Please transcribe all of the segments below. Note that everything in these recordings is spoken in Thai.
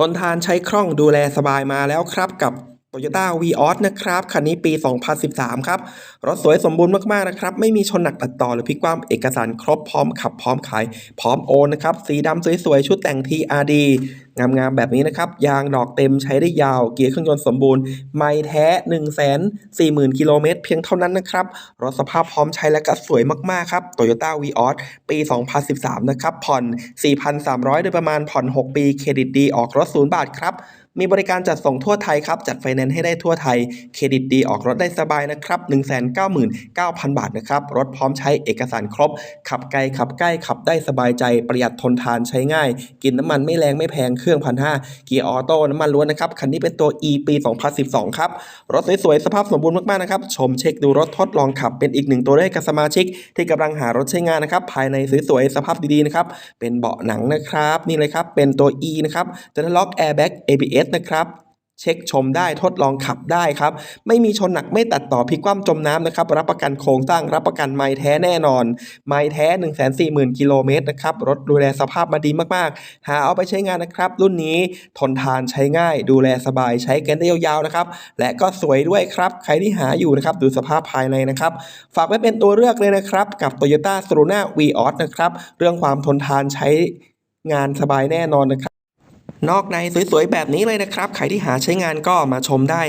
ทนทานใช้คล่องดูแลสบายมาแล้วครับกับ Toyota v ีออนะครับคันนี้ปี 2013 ครับ รถสวยสมบูรณ์มาก ๆ นะครับ ไม่มีชนหนักตัดต่อหรือพลิกคว่ำเอกสารครบพร้อมขับพร้อมขาย พร้อมโอนนะครับ สีดำสวย ๆ ชุดแต่ง TRD งามๆแบบนี้นะครับ ยางดอกเต็มใช้ได้ยาว เกียร์เครื่องยนต์สมบูรณ์ ไม่แท้ 140,000 กิโลเมตรเพียงเท่านั้นนะครับ รถสภาพพร้อมใช้และก็สวยมากๆครับ Toyota v ีออสปี 2013 นะครับ ผ่อน 4,300 โดยประมาณผ่อน 6 ปีเครดิตดีออกรถ 0 บาทครับมีบริการจัดส่งทั่วไทยครับ จัดไฟแนนซ์ให้ได้ทั่วไทย เครดิตดีออกรถได้สบายนะครับ 199,000 บาทนะครับ รถพร้อมใช้เอกสารครบ ขับไกลขับใกล้ขับได้สบายใจประหยัดทนทานใช้ง่าย กินน้ำมันไม่แรงไม่แพงเครื่องพันห้าเกียร์ออโต้น้ำมันล้วนนะครับ คันนี้เป็นตัว E ปี 2012 ครับ รถสวยๆ สภาพสมบูรณ์มากๆ นะครับ ชมเช็คดูรถทดลองขับ เป็นอีกหนึ่งตัวเลขกับสมาชิก ที่กำลังหารถใช้งานนะครับ ภายในสวยๆ สภาพดีๆ นะครับ เป็นเบาะหนังนะครับ นี่เลยครับ เป็นตัว E นะครับจะล็อกแอร์แบ็ก ABS นะครับ เช็คชมได้ทดลองขับได้ครับ ไม่มีชนหนักไม่ตัดต่อพลิกคว่ำจมน้ำนะครับ รับประกันโครงสร้างรับประกันไม้แท้แน่นอน ไม้แท้ 1 4 0 0 0 0กิโลเมตรนะครับ รถดูแลสภาพมาดีมากๆ หาเอาไปใช้งานนะครับ รุ่นนี้ทนทานใช้ง่าย ดูแลสบายใช้กันได้ยาวๆนะครับ และก็สวยด้วยครับ ใครที่หาอยู่นะครับดูสภาพภายในนะครับ ฝากไว้เป็นตัวเลือกเลยนะครับ กับ Toyota s r u n a v ีออนะครับ เรื่องความทนทานใช้งานสบายแน่นอนนะครับ นอกในสวยๆ แบบนี้เลยนะครับ ใครที่หาใช้งานก็มาชมได้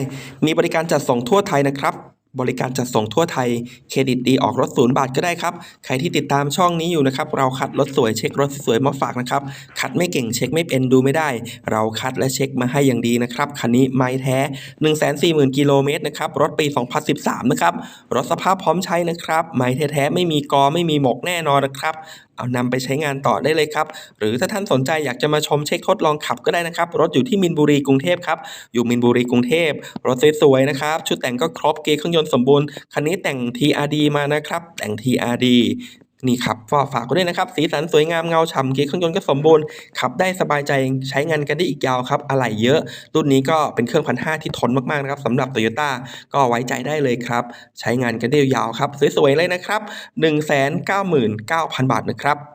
มีบริการจัดส่งทั่วไทยนะครับ บริการจัดส่งทั่วไทย เครดิตดีออกรถศูนย์บาทก็ได้ครับ ใครที่ติดตามช่องนี้อยู่นะครับ เราคัดรถสวยเช็ครถสวยมาฝากนะครับ คัดไม่เก่งเช็คไม่เป็นดูไม่ได้ เราคัดและเช็คมาให้อย่างดีนะครับ คันนี้ไม้แท้ 140,000กิโลเมตรนะครับ รถปี 2013 นะครับ รถสภาพพร้อมใช้นะครับ ไม้แท้ๆไม่มีกอไม่มีหมกแน่นอนนะครับเอานำไปใช้งานต่อได้เลยครับ หรือถ้าท่านสนใจอยากจะมาชมเช็คทดลองขับก็ได้นะครับ รถอยู่ที่มินบุรีกรุงเทพครับ อยู่มินบุรีกรุงเทพ รถสวยๆนะครับ ชุดแต่งก็ครบเกียร์เครื่องยนต์สมบูรณ์ คันนี้แต่ง TRD มานะครับ แต่ง TRD นี่ครับก็ฝากกันด้วยนะครับ สีสันสวยงามเงาฉ่ำเกียร์เครื่องยนต์ก็สมบูรณ์ขับได้สบายใจใช้งานกันได้อีกยาวครับอะไหล่เยอะ รุ่นนี้ก็เป็นเครื่องพันห้าที่ทนมากๆนะครับสำหรับ Toyota ก็ไว้ใจได้เลยครับ ใช้งานกันได้ยาวครับ สวยๆเลยนะครับ 199,000 บาทนะครับ